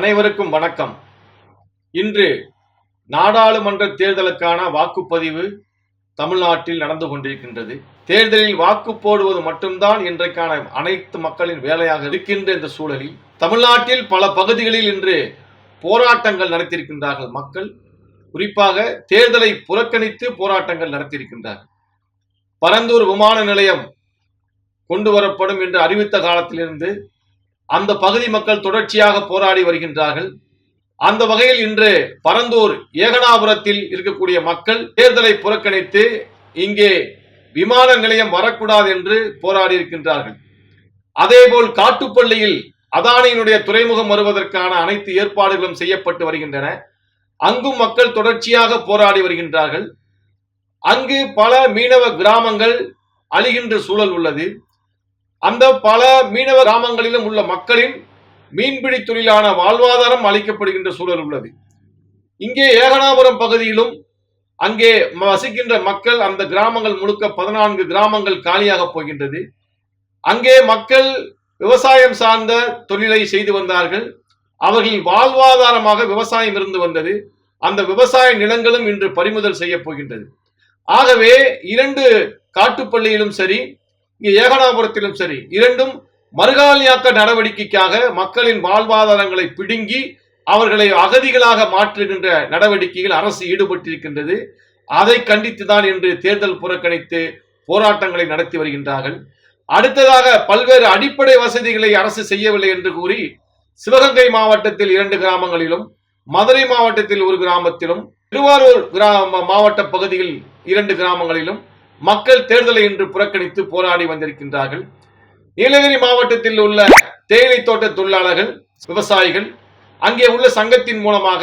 அனைவருக்கும் வணக்கம். இன்று நாடாளுமன்ற தேர்தலுக்கான வாக்குப்பதிவு தமிழ்நாட்டில் நடந்து கொண்டிருக்கின்றது. தேர்தலில் வாக்கு போடுவது மட்டும்தான் இன்றைக்கான அனைத்து மக்களின் வேலையாக இருக்கின்ற இந்த சூழலில் தமிழ்நாட்டில் பல பகுதிகளில் இன்று போராட்டங்கள் நடத்தியிருக்கின்றார்கள் மக்கள். குறிப்பாக தேர்தலை புறக்கணித்து போராட்டங்கள் நடத்தியிருக்கின்றார்கள். பரந்தூர் விமான நிலையம் கொண்டு வரப்படும் என்று அறிவித்த காலத்திலிருந்து அந்த பகுதி மக்கள் தொடர்ச்சியாக போராடி வருகின்றார்கள். அந்த வகையில் இன்று பரந்தூர் ஏகனாபுரத்தில் இருக்கக்கூடிய மக்கள் தேர்தலை புறக்கணித்து இங்கே விமான நிலையம் வரக்கூடாது என்று போராடி இருக்கின்றார்கள். அதேபோல் காட்டுப்பள்ளியில் அதானியினுடைய துறைமுகம் வருவதற்கான அனைத்து ஏற்பாடுகளும் செய்யப்பட்டு வருகின்றன. அங்கும் மக்கள் தொடர்ச்சியாக போராடி வருகின்றார்கள். அங்கு பல மீனவ கிராமங்கள் அழிகின்ற சூழல் உள்ளது. அந்த பல மீனவ கிராமங்களிலும் உள்ள மக்களின் மீன்பிடி தொழிலான வாழ்வாதாரம் அளிக்கப்படுகின்ற சூழல் உள்ளது. இங்கே ஏகனாபுரம் பகுதியிலும் அங்கே வசிக்கின்ற மக்கள் அந்த கிராமங்கள் முழுக்க பதினான்கு கிராமங்கள் காலியாக போகின்றது. அங்கே மக்கள் விவசாயம் சார்ந்த தொழிலை செய்து வந்தார்கள். அவர்களின் வாழ்வாதாரமாக விவசாயம் இருந்து வந்தது. அந்த விவசாய நிலங்களும் இன்று பறிமுதல் செய்ய போகின்றது. ஆகவே இரண்டு காட்டுப்பள்ளியிலும் சரி இங்கே ஏகனாபுரத்திலும் சரி இரண்டும் மறுகாலியாக்க நடவடிக்கைக்காக மக்களின் வாழ்வாதாரங்களை பிடுங்கி அவர்களை அகதிகளாக மாற்றுகின்ற நடவடிக்கையில் அரசு ஈடுபட்டிருக்கின்றது. அதை கண்டித்துதான் என்று தேர்தல் புறக்கணித்து போராட்டங்களை நடத்தி வருகின்றார்கள். அடுத்ததாக பல்வேறு அடிப்படை வசதிகளை அரசு செய்யவில்லை என்று கூறி சிவகங்கை மாவட்டத்தில் இரண்டு கிராமங்களிலும் மதுரை மாவட்டத்தில் ஒரு கிராமத்திலும் திருவாரூர் கிராம மாவட்ட பகுதியில் இரண்டு கிராமங்களிலும் மக்கள் தேர்தலை இன்று புறக்கணித்து போராடி வந்திருக்கின்றார்கள். நீலகிரி மாவட்டத்தில் உள்ள தேயிலை தோட்ட தொழிலாளர்கள் விவசாயிகள் அங்கே உள்ள சங்கத்தின் மூலமாக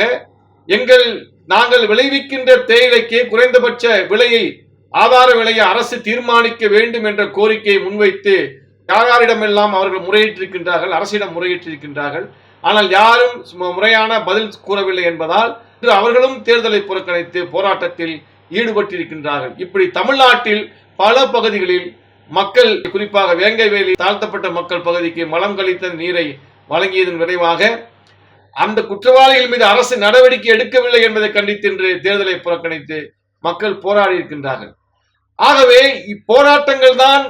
எங்கள் நாங்கள் விளைவிக்கின்ற தேயிலைக்கு குறைந்தபட்ச விலையை ஆதார விலையை அரசு தீர்மானிக்க வேண்டும் என்ற கோரிக்கையை முன்வைத்து யாரிடமெல்லாம் அவர்கள் முறையிட்டிருக்கின்றார்கள் அரசிடம் முறையிட்டிருக்கின்றார்கள். ஆனால் யாரும் முறையான பதில் கூறவில்லை என்பதால் அவர்களும் தேர்தலை புறக்கணித்து போராட்டத்தில் ஈடுபட்டிருக்கின்றார்கள். இப்படி தமிழ்நாட்டில் பல பகுதிகளில் மக்கள் குறிப்பாக வேங்கைவேலி தாழ்த்தப்பட்ட மக்கள் பகுதிக்கு மலம் கழித்த நீரை வழங்கியதன் விளைவாக அந்த குற்றவாளிகள் மீது அரசு நடவடிக்கை எடுக்கவில்லை என்பதை கண்டித்து இன்று தேர்தலை புறக்கணித்து மக்கள் போராடி இருக்கின்றார்கள். ஆகவே இப்போராட்டங்கள் தான்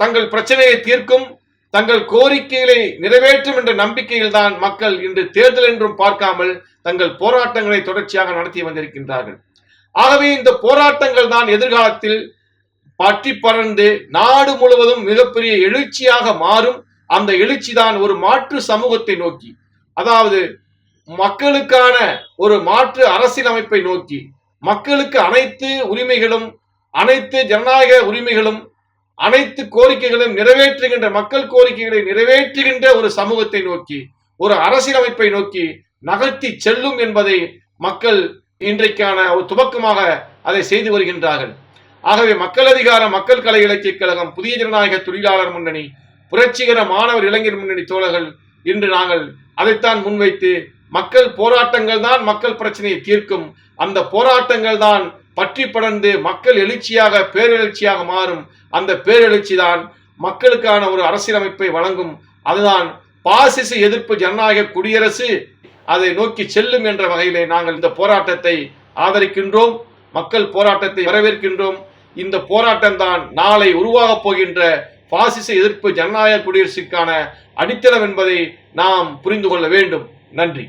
தங்கள் பிரச்சனையை தீர்க்கும் தங்கள் கோரிக்கைகளை நிறைவேற்றும் என்ற நம்பிக்கையில் தான் மக்கள் இன்று தேர்தல் என்றும் பார்க்காமல் தங்கள் போராட்டங்களை தொடர்ச்சியாக நடத்தி வந்திருக்கின்றார்கள். ஆகவே இந்த போராட்டங்கள் தான் எதிர்காலத்தில் பற்றி பறந்து நாடு முழுவதும் மிகப்பெரிய எழுச்சியாக மாறும். அந்த எழுச்சி தான் ஒரு மாற்று சமூகத்தை நோக்கி அதாவது மக்களுக்கான ஒரு மாற்று அரசியலமைப்பை நோக்கி மக்களுக்கு அனைத்து உரிமைகளும் அனைத்து ஜனநாயக உரிமைகளும் அனைத்து கோரிக்கைகளும் நிறைவேற்றுகின்ற மக்கள் கோரிக்கைகளை நிறைவேற்றுகின்ற ஒரு சமூகத்தை நோக்கி ஒரு அரசியலமைப்பை நோக்கி நகர்த்தி செல்லும் என்பதை மக்கள் இன்றைக்கான ஒரு துவக்கமாக அதை செய்து வருகின்றார்கள். ஆகவே மக்கள் அதிகார மக்கள் கலை இலக்கிய கழகம் புதிய ஜனநாயக தொழிலாளர் முன்னணி புரட்சிகர மாணவர் இளைஞர் முன்னணி தோழர்கள் இன்று நாங்கள் அதைத்தான் முன்வைத்து மக்கள் போராட்டங்கள் தான் மக்கள் பிரச்சனையை தீர்க்கும். அந்த போராட்டங்கள் தான் பற்றி படர்ந்து மக்கள் எழுச்சியாக பேரெழுச்சியாக மாறும். அந்த பேரெழுச்சி தான் மக்களுக்கான ஒரு அரசியலமைப்பை வழங்கும். அதுதான் பாசிச எதிர்ப்பு ஜனநாயக குடியரசு அதை நோக்கி செல்லும் என்ற வகையிலே நாங்கள் இந்த போராட்டத்தை ஆதரிக்கின்றோம் மக்கள் போராட்டத்தை வரவேற்கின்றோம். இந்த போராட்டம் தான் நாளை உருவாகப் போகின்ற பாசிச எதிர்ப்பு ஜனநாயக குடியரசுக்கான அடித்தளம் என்பதை நாம் புரிந்து கொள்ள வேண்டும். நன்றி.